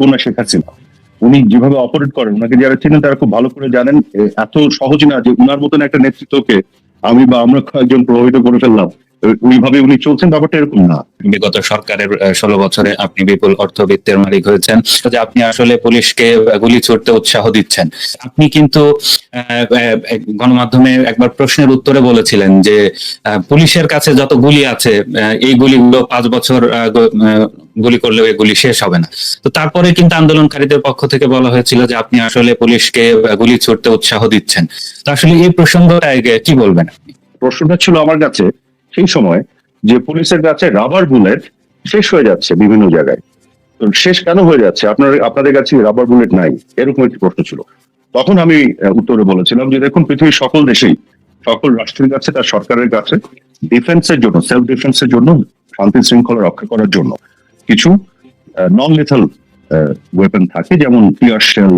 কন্যা শেখ হাসিনা উনি যেভাবে অপারেট করেন ওনাকে যারা চিনেন তারা খুব ভালো করে জানেন। এত সহজ না যে উনার মতন একটা নেতৃত্বকে আমি বা আমরা কয়েকজন প্রভাবিত করে ফেললাম। ওইভাবে উনি চলছেন ব্যাপারটা এরকম না। বিগত সরকারের ষোলো বছরে আপনি বিপুল অর্থবিত্তের মালিক হয়েছেন যে আপনি আসলে পুলিশকে গুলি ছুটতে উৎসাহ দিচ্ছেন। আপনি কিন্তু গণমাধ্যমে একবার প্রশ্নের উত্তরে বলেছিলেন যে পুলিশের কাছে যত গুলি আছে এই গুলিগুলো পাঁচ বছর গুলি করলেও এগুলি শেষ হবে না। তো তারপরে কিন্তু আন্দোলনকারীদের পক্ষ থেকে বলা হয়েছিল যে আপনি আসলে পুলিশকে গুলি ছুটতে উৎসাহ দিচ্ছেন। তো আসলে এই প্রসঙ্গটা কি বলবেন আপনি? প্রশ্নটা ছিল আমার কাছে সেই সময় যে পুলিশের কাছে রাবার বুলেট শেষ হয়ে যাচ্ছে বিভিন্ন জায়গায়। তো শেষ কেন হয়ে যাচ্ছে? আপনার, আপনাদের কাছে রাবার বুলেট নাই। এরকম একটি প্রশ্ন ছিল। তখন আমি উত্তরে বলেছিলাম যে দেখুন, পৃথিবীর সকল দেশেই, সকল রাষ্ট্রের কাছে, তার সরকারের কাছে ডিফেন্সের জন্য সেলফ ডিফেন্সের জন্য, শান্তি শৃঙ্খলা রক্ষা করার জন্য কিছু নন লেথাল ওয়েপন থাকে, যেমন টিয়ার শেল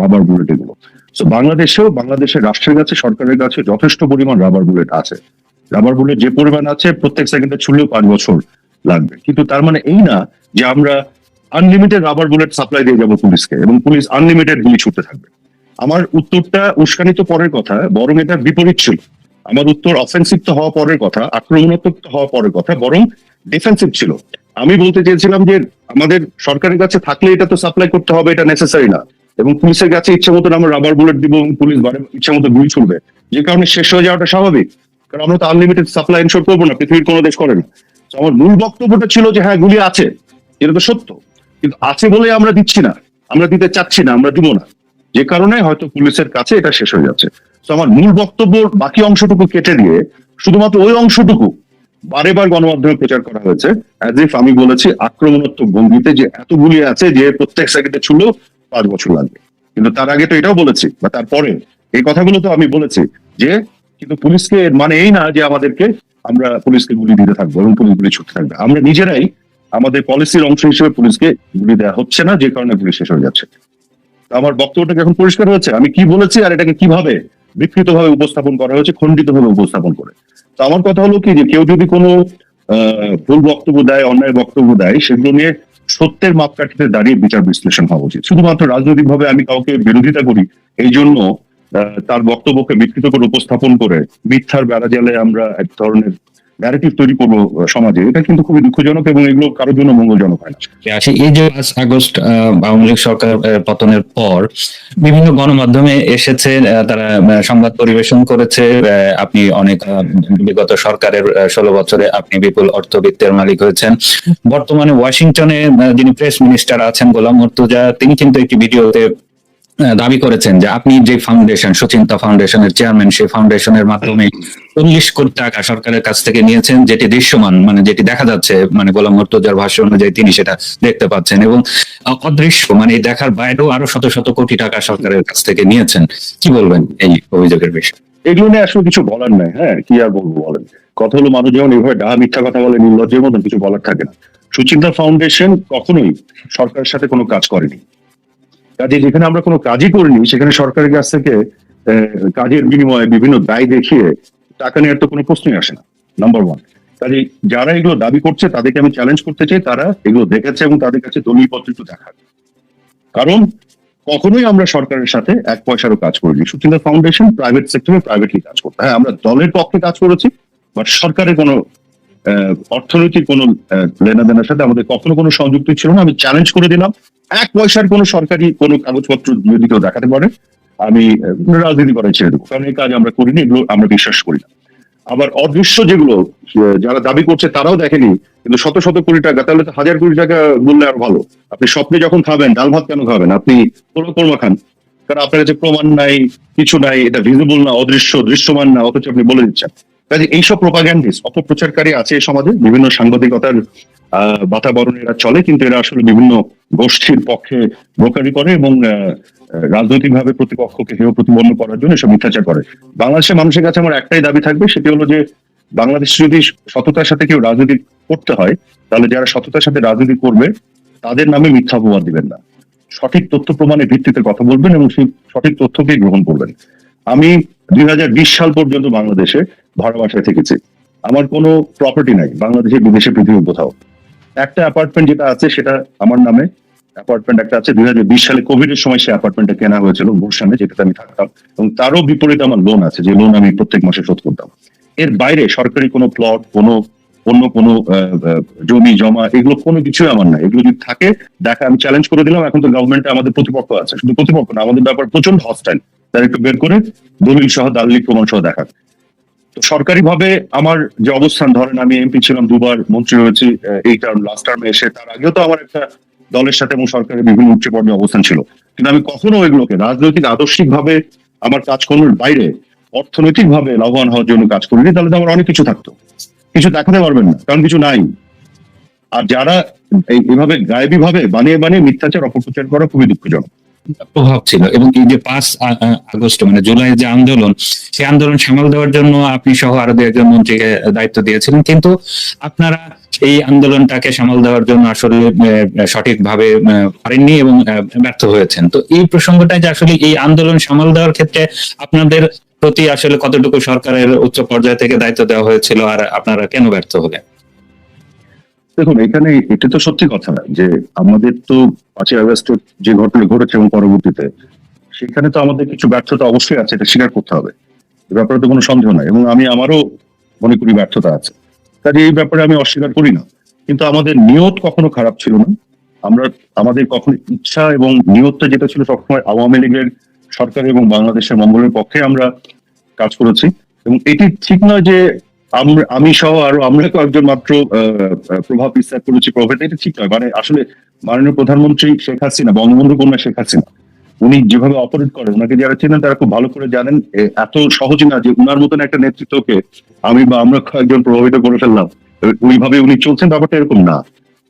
রাবার বুলেট এগুলো। তো বাংলাদেশেও, বাংলাদেশের রাষ্ট্রের কাছে, সরকারের কাছে যথেষ্ট পরিমাণ রাবার বুলেট আছে। রাবার বুলেট যে পরিমাণ আছে, প্রত্যেক সেকেন্ডে ছুড়লেও পাঁচ বছর লাগবে। কিন্তু তার মানে এই না যে আমরা আনলিমিটেড রাবার বুলেট সাপ্লাই দিয়ে যাব পুলিশকে এবং পুলিশ আনলিমিটেড গুলি ছুটতে থাকবে। আমার উত্তরটা উস্কানিত পরের কথা, বরং এটা বিপরীত ছিল। আমার উত্তর অফেন্সিভ তো হওয়া পরের কথা, আক্রমণাত্মক তো হওয়া পরের কথা, বরং ডিফেন্সিভ ছিল। আমি বলতে চেয়েছিলাম যে আমাদের সরকারের কাছে থাকলে এটা তো সাপ্লাই করতে হবে, এটা নেসেসারি না। এবং পুলিশের কাছে ইচ্ছে মতন আমরা রাবার বুলেট দিব এবং পুলিশ বারে ইচ্ছে মতো গুলি ছুড়বে। যে কারণে শেষ হয়ে যাওয়াটা স্বাভাবিক। কারণ আমরা তো আনলিমিটেড সাপ্লাই এনশোর করব না, পৃথিবীর কোনো দেশ করে না আমার মূল বক্তব্যটা ছিল যে হ্যাঁ গুলি আছে, এটা তো সত্য। কিন্তু আছে বলে আমরা দিচ্ছি না, আমরা দিতে চাচ্ছি না, আমরা দিব না। যে কারণে হয়তো পুলিশের কাছে এটা শেষ হয়ে যাচ্ছে। তো আমার মূল বক্তব্য, বাকি অংশটুকু কেটে দিয়ে, শুধুমাত্র ওই অংশটুকু বারে বার গণমাধ্যমে প্রচার করা হয়েছে। অ্যাজ ইফ আমি বলেছি, আক্রমণাত্মক ভঙ্গিতে যে এতগুলি আছে, যে প্রত্যেক সেকেন্ডে ছুড়লেও পাঁচ বছর লাগবে। কিন্তু তার আগে তো এটাও বলেছি, বা তারপরে এই কথাগুলো তো আমি বলেছি যে কিন্তু পুলিশকে মানে এই না যে আমাদেরকে আমরা পুলিশকে গুলি দিতে থাকব এবং পুলিশ গুলি ছুটতে থাকবে। আমরা নিজেরাই আমাদের পলিসির অংশ হিসেবে পুলিশকে গুলি দেওয়া হচ্ছে না, যে কারণে পুলিশ শেষ হয়ে যাচ্ছে। আমার বক্তব্যটা এখন পরিষ্কার হয়েছে? আমি কি বলেছি আর এটাকে কীভাবে বিকৃত ভাবে উপস্থাপন করা হয়েছে খণ্ডিত ভাবে উপস্থাপন করে? তো আমার কথা হলো কি যে কেউ যদি কোনো ভুল বক্তব্য দেয়, অন্যায় বক্তব্য দেয়, সেগুলো নিয়ে সত্যের মাপকাঠিতে দাঁড়িয়ে বিচার বিশ্লেষণ হওয়া উচিত। শুধুমাত্র রাজনৈতিক ভাবে আমি কাউকে বিরোধিতা করি এই জন্য তার বক্তব্যকে বিকৃত করে উপস্থাপন করে মিথ্যার বেড়া জালে আমরা এক ধরনের ন্যারেটিভ তৈরি করব সমাজে। এটা কিন্তু খুবই দুঃখজনক এবং এগুলো কারোর জন্য মঙ্গলজনক হয় না। আসে এই যে পাঁচ আগস্ট আওয়ামী লীগ সরকার পতনের পর বিভিন্ন গণমাধ্যমে এসেছে তারা সংবাদ পরিবেশন করেছে আপনি অনেক বিগত সরকারের ষোলো বছরে আপনি বিপুল অর্থবিত্তের মালিক হয়েছেন। বর্তমানে ওয়াশিংটনে যিনি প্রেস মিনিস্টার আছেন, গোলাম মর্তুজা, তিনি কিন্তু একটি ভিডিওতে দাবি করেছেন যে আপনি যে ফাউন্ডেশন সুচিন্তা ফাউন্ডেশনের চেয়ারম্যান সেই ফাউন্ডেশনের মাধ্যমে চল্লিশ কোটি টাকা সরকারের কাছ থেকে নিয়েছেন, যেটি দৃশ্যমান মানে যেটি দেখা যাচ্ছে মানে গোলাম মর্তুজার ভাষ্য অনুযায়ী তিনি সেটা দেখতে পাচ্ছেন এবং অদৃশ্য মানে দেখার বাইরেও আরও শত শত কোটি টাকা সরকারের কাছ থেকে নিয়েছেন। কি বলবেন এই অভিযোগের বিষয়ে? এগুলো নিয়ে আসলে কিছু বলার নাই হ্যাঁ কি আর বলব বলেন? কথা হলো মানুষ যেমন এইভাবে ডাহা মিথ্যা কথা বলে, নির্লজ্জের মতন কিছু বলার থাকে না। সুচিন্তা ফাউন্ডেশন কখনোই সরকারের সাথে কোনো কাজ করেনি। কাজে যেখানে আমরা কোনো কাজই করিনি, সেখানে সরকারের কাছ থেকে কাজের বিনিময়ে বিভিন্ন দায় দেখিয়ে টাকা নেওয়ার তো কোনো প্রশ্নই আসে না নাম্বার ওয়ান কাজে যারা এগুলো দাবি করছে, তাদেরকে আমি চ্যালেঞ্জ করতে চাই, তারা এগুলো দেখেছে এবং তাদের কাছে দলিল পত্র একটু দেখাক। কারণ কখনোই আমরা সরকারের সাথে এক পয়সারও কাজ করিনি। সুচিন্তা ফাউন্ডেশন প্রাইভেট সেক্টরে প্রাইভেটলি কাজ করতে হ্যাঁ। আমরা দলের পক্ষে কাজ করেছি বাট সরকারের কোনো অর্থনৈতিক কোনো আহ, লেনাদেনার সাথে আমাদের কখনো কোনো সংযুক্ত ছিল না। আমি চ্যালেঞ্জ করে দিলাম। এক পয়সার কোনো সরকারি কোনো কাগজপত্র যদি কেউ দেখাতে পারে আমি রাজনীতি করাই ছেড়ে দেবো। কারণ এই কাজ আমরা করিনি এগুলো আমরা বিশ্বাস করি না। আবার অদৃশ্য যেগুলো যারা দাবি করছে তারাও দেখেনি কিন্তু শত শত কোটি টাকা তাহলে তো হাজার কোটি টাকা বললে আর ভালো। আপনি স্বপ্নে যখন খাবেন ডাল ভাত কেন খাবেন? আপনি কোনো কর্মা খান। কারণ আপনার কাছে প্রমাণ নাই, কিছু নাই, এটা ভিজিবল না, অদৃশ্য, দৃশ্যমান না, অথচ আপনি বলে দিচ্ছেন। কাজে এইসব প্রোপাগ্যান্ডিস অপপ্রচারকারী আছে এই সমাজে, বিভিন্ন সাংবাদিকতার বাতাবরণ এরা চলে, কিন্তু এরা আসলে বিভিন্ন গোষ্ঠীর পক্ষে ব্রোকারি করে এবং রাজনৈতিক ভাবে প্রতিপক্ষকে হেয় প্রতিপন্ন করার জন্য এসব মিথ্যাচার করে। বাংলাদেশের মানুষের কাছে আমার একটাই দাবি থাকবে, সেটি হলো যে বাংলাদেশ যদি সততার সাথে কেউ রাজনীতি করতে হয়, তাহলে যারা সততার সাথে রাজনীতি করবে, তাদের নামে মিথ্যা অপবাদ দিবেন না। সঠিক তথ্য প্রমাণের ভিত্তিতে কথা বলবেন এবং সেই সঠিক তথ্যকেই গ্রহণ করবেন। আমি দুই সাল পর্যন্ত বাংলাদেশে ভাড়া বাসায় থেকেছি। আমার কোনো প্রপার্টি নাই, বাংলাদেশে বিদেশে পৃথিবীর কোথাও। একটা অ্যাপার্টমেন্ট যেটা আছে সেটা আমার নামে অ্যাপার্টমেন্ট একটা আছে, দুই হাজার বিশ সালে কোভিড এর সময় সেই অ্যাপার্টমেন্টটা কেনা হয়েছিল গুলশানে যেটাতে আমি থাকতাম। এবং তারও বিপরীতে আমার লোন আছে, যে লোন আমি প্রত্যেক মাসে শোধ করতাম। এর বাইরে সরকারি কোনো প্লট কোনো অন্য কোনো জমি, জমা, এগুলো কোনো কিছুই আমার নাই। এগুলো যদি থাকে, দেখা, আমি চ্যালেঞ্জ করে দিলাম, এখন তো গভর্নমেন্টে আমাদের প্রতিপক্ষ আছে। শুধু প্রতিপক্ষ না, আমাদের ব্যাপার প্রচণ্ড হস্টাইল তার একটু বের করে দলিল সহ, দালিল প্রমাণ সহ দেখা তো সরকারি ভাবে আমার যে অবস্থান, ধরেন আমি এমপি ছিলাম দুবার, মন্ত্রী হয়েছি এই টার্ম লাস্ট টার্মে এসে, তার আগেও তো আমার একটা দলের সাথে এবং সরকারের বিভিন্ন উচ্চ পর্যায়ে অবস্থান ছিল। কিন্তু আমি কখনো এগুলোকে রাজনৈতিক আদর্শিক ভাবে আমার কাজকর্মের বাইরে অর্থনৈতিক ভাবে লাভবান হওয়ার জন্য কাজ করিনি, তাহলে তো আমার অনেক কিছু থাকতো। কিছু দেখাতে পারবেন না, কারণ কিছু নাই। আর যারা এইভাবে গায়েবী ভাবে বানিয়ে বানিয়ে মিথ্যাচার, অপপ্রচার করা খুবই দুঃখজনক। প্রভাব ছিল এবং এই যে পাঁচ আগস্ট মানে জুলাইয়ের যে আন্দোলন, সেই আন্দোলন সামাল দেওয়ার জন্য আপনি সহ আরও দু একজন মন্ত্রীকে দায়িত্ব দিয়েছিলেন। কিন্তু আপনারা এই আন্দোলনটাকে সামাল দেওয়ার জন্য আসলে সঠিকভাবে পারেননি এবং ব্যর্থ হয়েছেন। তো এই প্রসঙ্গটা যে আসলে এই আন্দোলন সামাল দেওয়ার ক্ষেত্রে আপনাদের প্রতি আসলে কতটুকু সরকারের উচ্চ পর্যায় থেকে দায়িত্ব দেওয়া হয়েছিল আর আপনারা কেন ব্যর্থ হলেন? দেখুন, এখানে এটা তো সত্যি কথা যে আমাদের তো পাঁচই আগস্ট যে ঘটনা ঘটেছে এবং পরবর্তীতে, সেখানে তো আমাদের কিছু ব্যর্থতা অবশ্যই আছে, এটা স্বীকার করতে হবে। এ ব্যাপারে তো কোনো সন্দেহ নাই এবং আমি আমারও মনে করি ব্যর্থতা আছে। কাজে এই ব্যাপারে আমি অস্বীকার করি না। কিন্তু আমাদের নিয়ত কখনো খারাপ ছিল না। আমরা, আমাদের কখনো ইচ্ছা এবং নিয়তটা যেটা ছিল সবসময় আওয়ামী লীগের সরকার এবং বাংলাদেশের মঙ্গলের পক্ষে আমরা কাজ করেছি। এবং এটি ঠিক নয় যে আমি সহ আরও, আমরা কয়েকজন মাত্র প্রভাব বিস্তার করেছি প্রভেদ এটা ঠিক নয়। মানে আসলে মাননীয় প্রধানমন্ত্রী শেখ হাসিনা, বঙ্গবন্ধু কন্যা শেখ হাসিনা, উনি যেভাবে অপারেট করেন, ওনাকে যারা চেনেন তারা খুব ভালো করে জানেন এত সহজ না যে উনার মতন একটা নেতৃত্বকে আমি বা আমরা কয়েকজন প্রভাবিত করে ফেললাম ওইভাবে উনি চলছেন, ব্যাপারটা এরকম না।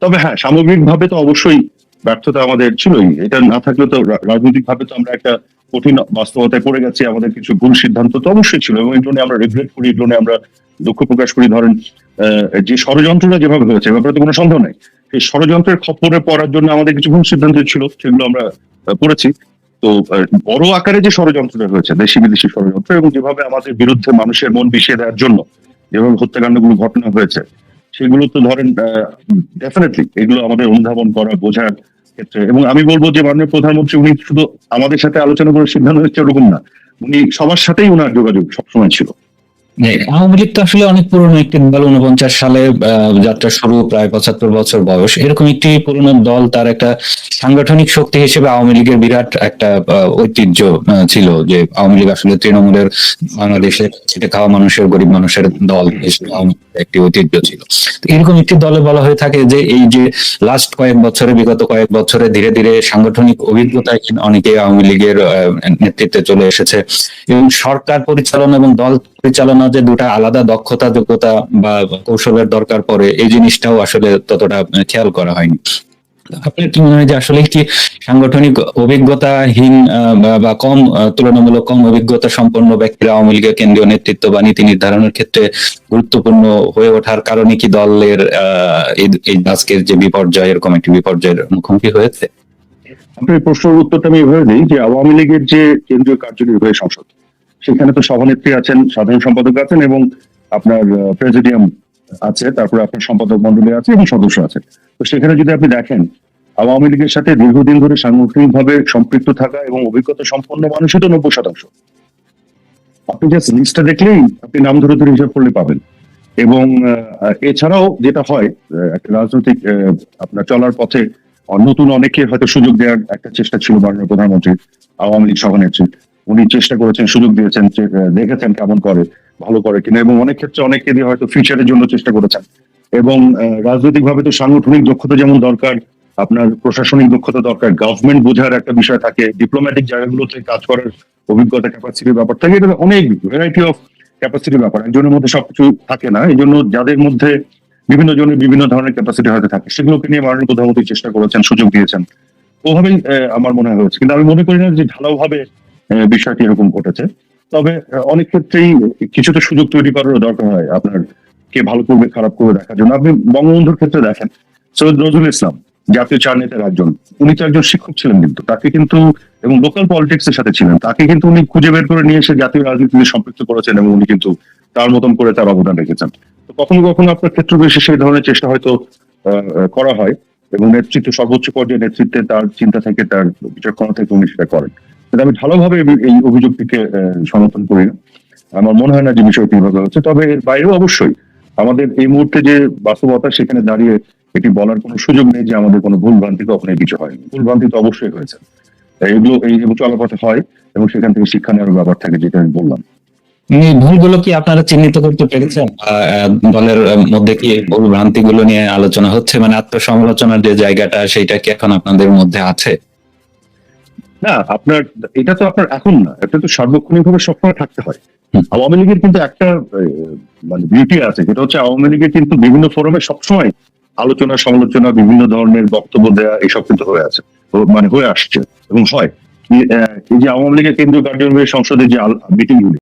তবে হ্যাঁ সামগ্রিক ভাবে তো অবশ্যই ব্যর্থতা আমাদের ছিলই, এটা না থাকলে তো রাজনৈতিক ভাবে তো আমরা একটা কঠিন বাস্তবতায় পড়ে গেছে, আমাদের কিছু ভুল সিদ্ধান্ত তো অবশ্যই ছিল এবং এগুলো আমরা রিগ্রেট করি এগুলো আমরা দুঃখ প্রকাশ করি। ধরেন যে ষড়যন্ত্রটা যেভাবে হয়েছে ব্যাপারে তো কোনো সন্দেহ নেই। সেই ষড়যন্ত্রের খপরে পড়ার জন্য আমাদের কিছু ভুল সিদ্ধান্ত ছিল, সেগুলো আমরা পড়েছি তো বড় আকারে যে ষড়যন্ত্রটা হয়েছে, দেশি বিদেশি ষড়যন্ত্র এবং যেভাবে আমাদের বিরুদ্ধে মানুষের মন বিষিয়ে দেওয়ার জন্য যেভাবে হত্যাকাণ্ডগুলো ঘটনা হয়েছে, সেগুলো তো ধরেন ডেফিনেটলি এগুলো আমাদের অনুধাবন করা, বোঝার ক্ষেত্রে। এবং আমি বলব যে মাননীয় প্রধানমন্ত্রী, উনি শুধু আমাদের সাথে আলোচনা করে সিদ্ধান্ত হচ্ছে ওরকম না। উনি সবার সাথেই উনার যোগাযোগ সবসময় ছিল। আওয়ামী লীগ তো আসলে অনেক পুরনো, একটি দল উনপঞ্চাশ সালে যাত্রা শুরু, প্রায় পঁচাত্তর বছর বয়স। এরকম একটি পুরনো দল, তার একটা সাংগঠনিক শক্তি হিসেবে আওয়ামী লীগের বিরাট একটা ঐতিহ্য ছিল যে আওয়ামী লীগ আসলে তৃণমূলের বাংলাদেশে খেটে খাওয়া মানুষের, গরিব মানুষের দল হিসেবে আওয়ামী একটি ঐতিহ্য ছিল। এরকম একটি দলে বলা হয়ে থাকে যে এই যে লাস্ট কয়েক বছরে, বিগত কয়েক বছরে ধীরে ধীরে সাংগঠনিক অভিজ্ঞতায় অনেকে আওয়ামী লীগের নেতৃত্বে চলে এসেছে। এবং সরকার পরিচালনা এবং দল পরিচালনা যে দুটা আলাদা দক্ষতা, যোগ্যতা বা কৌশলের দরকার পড়ে, এই জিনিসটাও আসলে ততটা খেয়াল করা হয়নি। আপনার কি মনে হয় যে আসলে কি সাংগঠনিক অভিজ্ঞতাহীন বা- কম তুলনামূলক কম অভিজ্ঞতা সম্পন্ন ব্যক্তিরা আওয়ামী লীগের কেন্দ্রীয় নেতৃত্ব বা নীতি নির্ধারণের ক্ষেত্রে গুরুত্বপূর্ণ হয়ে ওঠার কারণে কি দলের এই আজকের যে বিপর্যয়, এরকম একটি বিপর্যয়ের মুখোমুখি হয়েছে? আপনার প্রশ্নের উত্তরটা আমি এভাবে দিই যে আওয়ামী লীগের যে কেন্দ্রীয় কার্যনির্বাহী সংসদ সেখানে তো সভানেত্রী আছেন, সাধারণ সম্পাদক আছেন এবং আপনার প্রেসিডিয়াম আছে, তারপরে আপনার সম্পাদক মন্ডলী আছে এবং সদস্য আছে। তো সেখানে যদি আপনি দেখেন, আওয়ামী লীগের সাথে দীর্ঘদিন ধরে সাংগঠনিক ভাবে সম্পৃক্ত থাকা এবং অভিজ্ঞতা সম্পন্ন মানুষই তো নব্বই শতাংশ। আপনি জাস্ট লিস্টটা দেখলেই আপনি নাম ধরে ধরে হিসাব করলে পাবেন। এবং এছাড়াও যেটা হয় একটা রাজনৈতিক আপনার চলার পথে নতুন অনেকে হয়তো সুযোগ দেওয়ার একটা চেষ্টা ছিল মাননীয় প্রধানমন্ত্রী আওয়ামী লীগ সভানেত্রী উনি চেষ্টা করেছেন, সুযোগ দিয়েছেন দেখেছেন কেমন করে, ভালো করে কিনা। এবং অনেক ক্ষেত্রে অনেকে দিয়ে হয়তো ফিউচারের জন্য চেষ্টা করেছেন। এবং রাজনৈতিক ভাবে তো সাংগঠনিক দক্ষতা যেমন দরকার, আপনার প্রশাসনিক দক্ষতা দরকার গভর্নমেন্ট বোঝার একটা বিষয় থাকে ডিপ্লোম্যাটিক জায়গাগুলোতে কাজ করার অভিজ্ঞতা ক্যাপাসিটির ব্যাপার থাকে। এটা অনেক ভ্যারাইটি অফ ক্যাপাসিটির ব্যাপার। একজনের মধ্যে সবকিছু থাকে না। এই জন্য যাদের মধ্যে বিভিন্ন জনের বিভিন্ন ধরনের ক্যাপাসিটি হয়তো থাকে, সেগুলোকে নিয়ে মাননীয় প্রধানমন্ত্রী চেষ্টা করেছেন, সুযোগ দিয়েছেন। ওভাবেই আমার মনে হয়েছে। কিন্তু আমি মনে করি না যে ঢালাও ভাবে বিষয়টি এরকম ঘটেছে। তবে অনেক ক্ষেত্রেই কিছুটা সুযোগ তৈরি করারও দরকার হয় আপনার কে ভালো করবে, খারাপ করবে দেখার জন্য। আপনি বঙ্গবন্ধুর ক্ষেত্রে দেখেন, সৈয়দ নজরুল ইসলাম, জাতীয় চার নেতার একজন, উনি তো একজন শিক্ষক ছিলেন কিন্তু। তাকে কিন্তু, এবং লোকাল পলিটিক্স এর সাথে ছিলেন। তাকে কিন্তু উনি খুঁজে বের করে নিয়ে এসে জাতীয় রাজনীতিতে সম্পৃক্ত করেছেন এবং উনি কিন্তু তার মতন করে তার অবদান রেখেছেন। তো কখনো কখনো আপনার ক্ষেত্র বিশেষে সেই ধরনের চেষ্টা হয়তো করা হয় এবং নেতৃত্ব, সর্বোচ্চ পর্যায়ে নেতৃত্বে তার চিন্তা থেকে, তার বিচক্ষণতা থেকে উনি সেটা করেন। আমি ঢালাওভাবে এই- অভিযোগটিকে সমর্থন করি না। আমার মনে হয় না যে বিষয়টি এভাবে হচ্ছে তবে এর বাইরেও অবশ্যই আমাদের এই মুহূর্তে যে বাস্তবতা সেখানে দাঁড়িয়ে এটি বলার কোনো সুযোগ নেই যে আমাদের কোনো ভুল ভ্রান্তি কখনোই কিছু হয়নি। ভুল ভ্রান্তি তো অবশ্যই হয়েছে। এগুলো এই চলাপথে হয় এবং সেখান থেকে শিক্ষা নেওয়ার ব্যাপার থাকে যেটা আমি বললাম। ভুলগুলো কি আপনারা চিহ্নিত করতে পেরেছেন? আহ, আহ, দলের মধ্যে কি ভুল ভ্রান্তি গুলো নিয়ে আলোচনা হচ্ছে? মানে আত্মসমালোচনার যে জায়গাটা সেটা কি এখন আপনাদের মধ্যে আছে? না আপনার এটা তো আপনার এখন না এটা তো সার্বক্ষণিক ভাবে সবসময় থাকতে হয়। আওয়ামী লীগের কিন্তু একটা মানে বিউটি আছে যেটা হচ্ছে আওয়ামী লীগের কিন্তু বিভিন্ন ফোরামে সবসময় আলোচনা সমালোচনা বিভিন্ন ধরনের বক্তব্য দেওয়া এসব কিন্তু হয়ে আছে মানে হয়ে আসছে এবং হয়। এই যে আওয়ামী লীগের কেন্দ্রীয় কার্যনির্বাহী সংসদের যে মিটিং গুলি